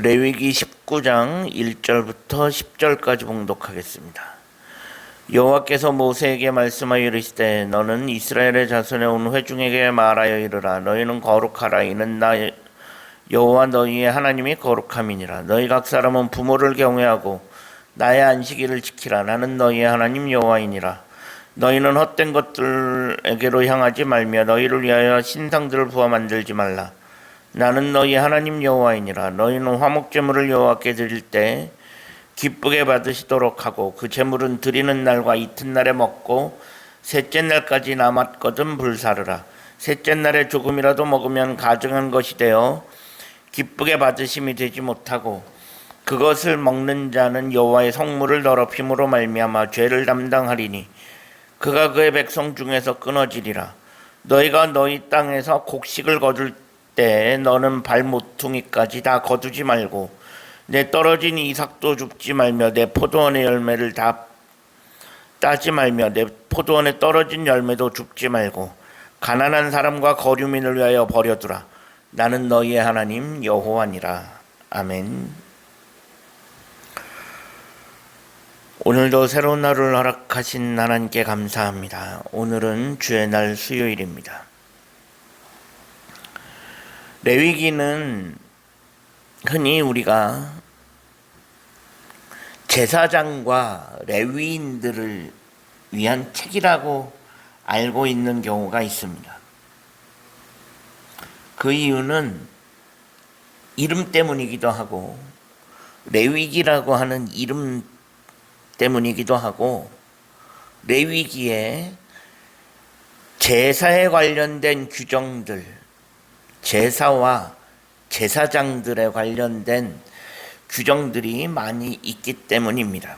레위기 19장 1절부터 10절까지 봉독하겠습니다. 여호와께서 모세에게 말씀하여 이르시되 너는 이스라엘의 자손에 온 회중에게 말하여 이르라. 너희는 거룩하라. 이는 나 여호와 너희의 하나님이 거룩함이니라. 너희 각 사람은 부모를 경외하고 나의 안식일을 지키라. 나는 너희의 하나님 여호와이니라. 너희는 헛된 것들에게로 향하지 말며 너희를 위하여 신상들을 부어 만들지 말라 나는 너희 하나님 여호와이니라. 너희는 화목 제물을 여호와께 드릴 때 기쁘게 받으시도록 하고 그 제물은 드리는 날과 이튿날에 먹고 셋째 날까지 남았거든 불사르라. 셋째 날에 조금이라도 먹으면 가증한 것이 되어 기쁘게 받으심이 되지 못하고 그것을 먹는 자는 여호와의 성물을 더럽힘으로 말미암아 죄를 담당하리니 그가 그의 백성 중에서 끊어지리라. 너희가 너희 땅에서 곡식을 거둘 때 너는 발모퉁이까지 다 거두지 말고 내 떨어진 이삭도 줍지 말며 내 포도원의 열매를 다 따지 말며 내 포도원에 떨어진 열매도 줍지 말고 가난한 사람과 거류민을 위하여 버려두라. 나는 너희의 하나님 여호와니라. 아멘. 오늘도 새로운 날을 허락하신 하나님께 감사합니다. 오늘은 주의 날 수요일입니다 레위기는 흔히 우리가 제사장과 레위인들을 위한 책이라고 알고 있는 경우가 있습니다. 그 이유는 이름 때문이기도 하고 레위기라고 하는 이름 때문이기도 하고 레위기에 제사에 관련된 규정들, 제사와 제사장들에 관련된 규정들이 많이 있기 때문입니다.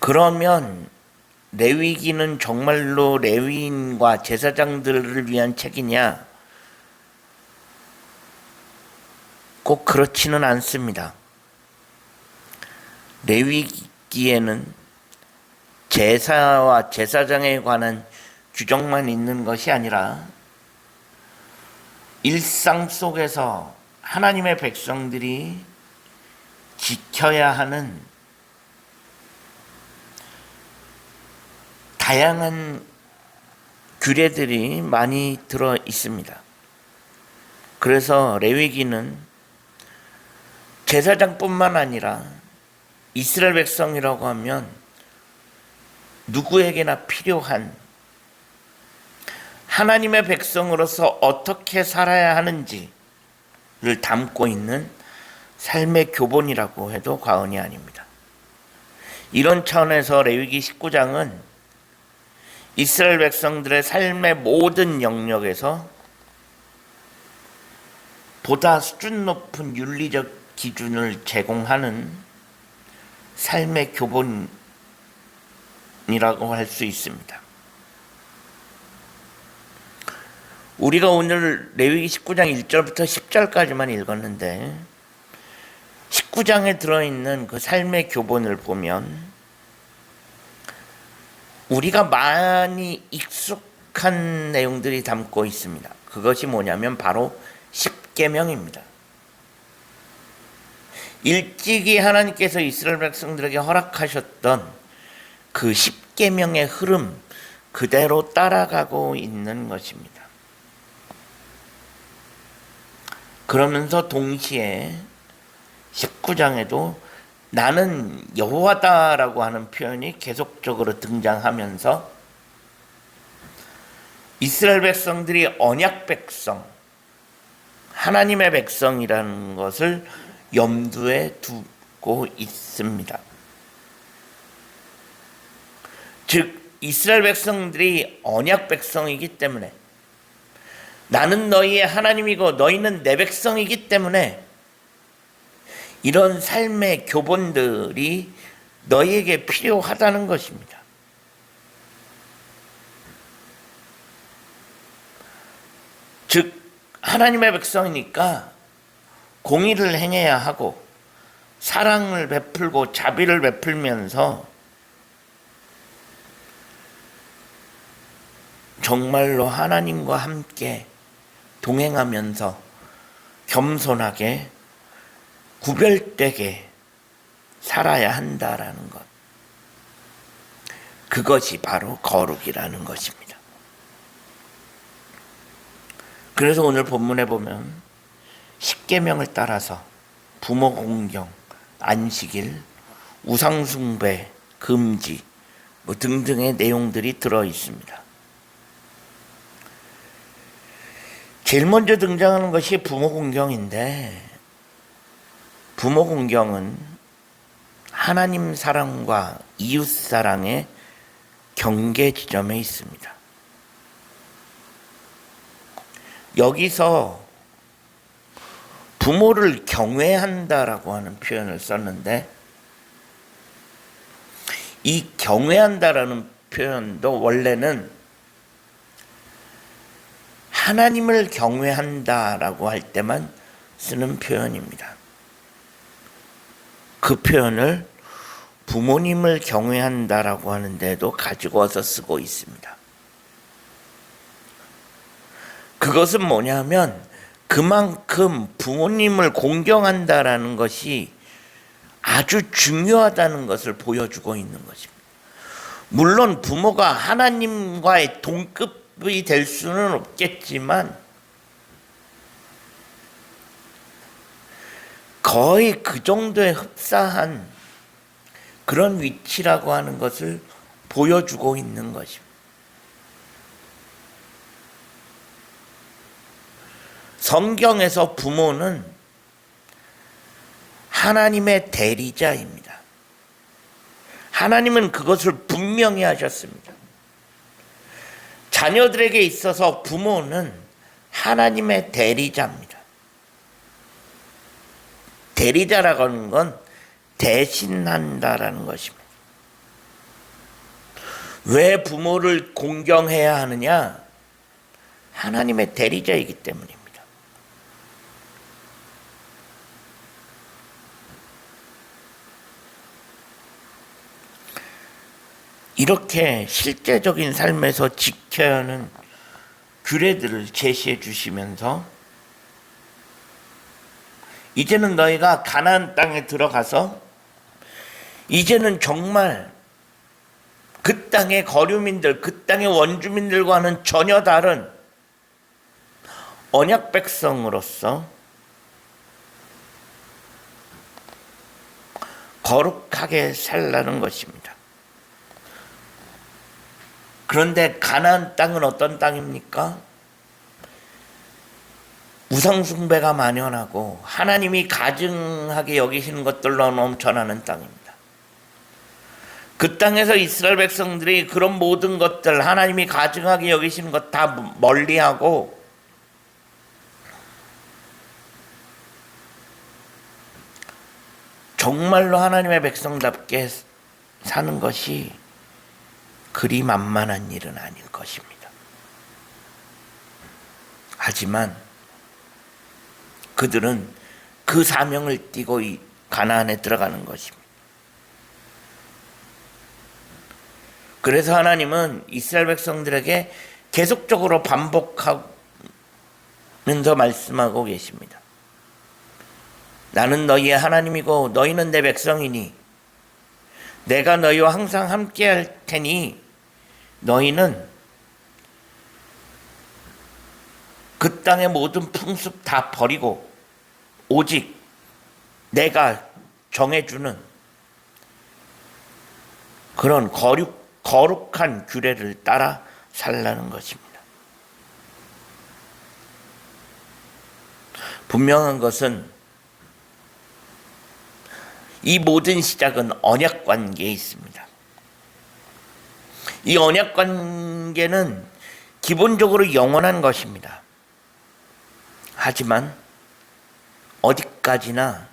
그러면 레위기는 정말로 레위인과 제사장들을 위한 책이냐? 꼭 그렇지는 않습니다. 레위기에는 제사와 제사장에 관한 규정만 있는 것이 아니라 일상 속에서 하나님의 백성들이 지켜야 하는 다양한 규례들이 많이 들어 있습니다. 그래서 레위기는 제사장뿐만 아니라 이스라엘 백성이라고 하면 누구에게나 필요한 하나님의 백성으로서 어떻게 살아야 하는지를 담고 있는 삶의 교본이라고 해도 과언이 아닙니다. 이런 차원에서 레위기 19장은 이스라엘 백성들의 삶의 모든 영역에서 보다 수준 높은 윤리적 기준을 제공하는 삶의 교본이라고 할 수 있습니다. 우리가 오늘 레위기 19장 1절부터 10절까지만 읽었는데 19장에 들어있는 그 삶의 교본을 보면 우리가 많이 익숙한 내용들이 담고 있습니다. 그것이 뭐냐면 바로 10계명입니다. 일찍이 하나님께서 이스라엘 백성들에게 허락하셨던 그 10계명의 흐름 그대로 따라가고 있는 것입니다. 그러면서 동시에 19장에도 나는 여호와다라고 하는 표현이 계속적으로 등장하면서 이스라엘 백성들이 언약 백성, 하나님의 백성이라는 것을 염두에 두고 있습니다. 즉, 이스라엘 백성들이 언약 백성이기 때문에 나는 너희의 하나님이고 너희는 내 백성이기 때문에 이런 삶의 교본들이 너희에게 필요하다는 것입니다. 즉, 하나님의 백성이니까 공의를 행해야 하고 사랑을 베풀고 자비를 베풀면서 정말로 하나님과 함께 동행하면서 겸손하게 구별되게 살아야 한다라는 것. 그것이 바로 거룩이라는 것입니다. 그래서 오늘 본문에 보면 십계명을 따라서 부모 공경, 안식일, 우상숭배, 금지 뭐 등등의 내용들이 들어 있습니다. 제일 먼저 등장하는 것이 부모 공경인데 부모 공경은 하나님 사랑과 이웃 사랑의 경계 지점에 있습니다. 여기서 부모를 경외한다라고 하는 표현을 썼는데 이 경외한다라는 표현도 원래는 하나님을 경외한다라고 할 때만 쓰는 표현입니다. 그 표현을 부모님을 경외한다라고 하는데도 가지고 와서 쓰고 있습니다. 그것은 뭐냐면 그만큼 부모님을 공경한다라는 것이 아주 중요하다는 것을 보여주고 있는 것입니다. 물론 부모가 하나님과의 동급이 될 수는 없겠지만 거의 그 정도에 흡사한 그런 위치라고 하는 것을 보여주고 있는 것입니다. 성경에서 부모는 하나님의 대리자입니다. 하나님은 그것을 분명히 하셨습니다. 자녀들에게 있어서 부모는 하나님의 대리자입니다. 대리자라고 하는 건 대신한다라는 것입니다. 왜 부모를 공경해야 하느냐? 하나님의 대리자이기 때문입니다. 이렇게 실제적인 삶에서 지켜야 하는 규례들을 제시해 주시면서 이제는 너희가 가나안 땅에 들어가서 이제는 정말 그 땅의 거류민들, 그 땅의 원주민들과는 전혀 다른 언약 백성으로서 거룩하게 살라는 것입니다. 그런데 가나안 땅은 어떤 땅입니까? 우상 숭배가 만연하고 하나님이 가증하게 여기시는 것들로 넘쳐나는 땅입니다. 그 땅에서 이스라엘 백성들이 그런 모든 것들 하나님이 가증하게 여기시는 것 다 멀리하고 정말로 하나님의 백성답게 사는 것이 그리 만만한 일은 아닐 것입니다. 하지만 그들은 그 사명을 띠고 이 가나안에 들어가는 것입니다. 그래서 하나님은 이스라엘 백성들에게 계속적으로 반복하면서 말씀하고 계십니다. 나는 너희의 하나님이고 너희는 내 백성이니 내가 너희와 항상 함께 할 테니 너희는 그 땅의 모든 풍습 다 버리고 오직 내가 정해주는 그런 거룩, 거룩한 규례를 따라 살라는 것입니다. 분명한 것은 이 모든 시작은 언약 관계에 있습니다. 이 언약 관계는 기본적으로 영원한 것입니다. 하지만 어디까지나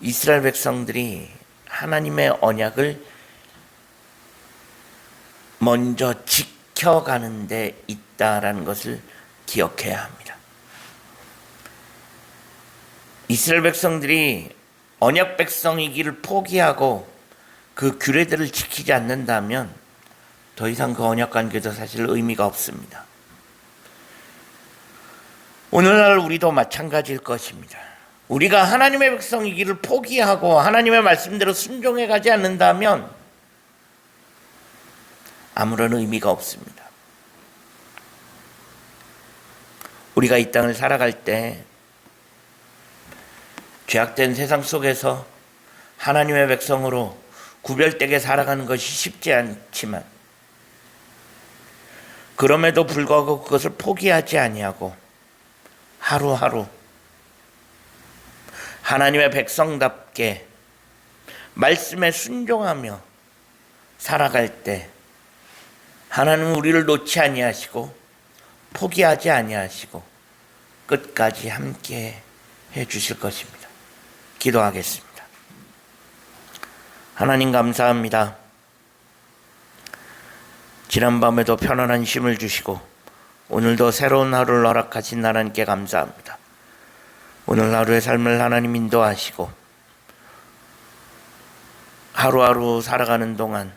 이스라엘 백성들이 하나님의 언약을 먼저 지켜가는 데 있다라는 것을 기억해야 합니다. 이스라엘 백성들이 언약 백성이기를 포기하고 그 규례들을 지키지 않는다면 더 이상 그 언약 관계도 사실 의미가 없습니다. 오늘날 우리도 마찬가지일 것입니다. 우리가 하나님의 백성이기를 포기하고 하나님의 말씀대로 순종해 가지 않는다면 아무런 의미가 없습니다. 우리가 이 땅을 살아갈 때 죄악된 세상 속에서 하나님의 백성으로 구별되게 살아가는 것이 쉽지 않지만 그럼에도 불구하고 그것을 포기하지 아니하고 하루하루 하나님의 백성답게 말씀에 순종하며 살아갈 때 하나님은 우리를 놓지 아니하시고 포기하지 아니하시고 끝까지 함께 해 주실 것입니다. 기도하겠습니다. 하나님 감사합니다. 지난 밤에도 편안한 쉼을 주시고 오늘도 새로운 하루를 허락하신 하나님께 감사합니다. 오늘 하루의 삶을 하나님 인도하시고 하루하루 살아가는 동안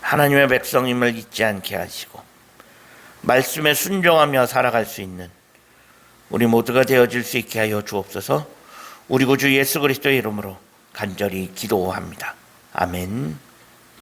하나님의 백성임을 잊지 않게 하시고 말씀에 순종하며 살아갈 수 있는 우리 모두가 되어질 수 있게 하여 주옵소서. 우리 구주 예수 그리스도의 이름으로 간절히 기도합니다. 아멘.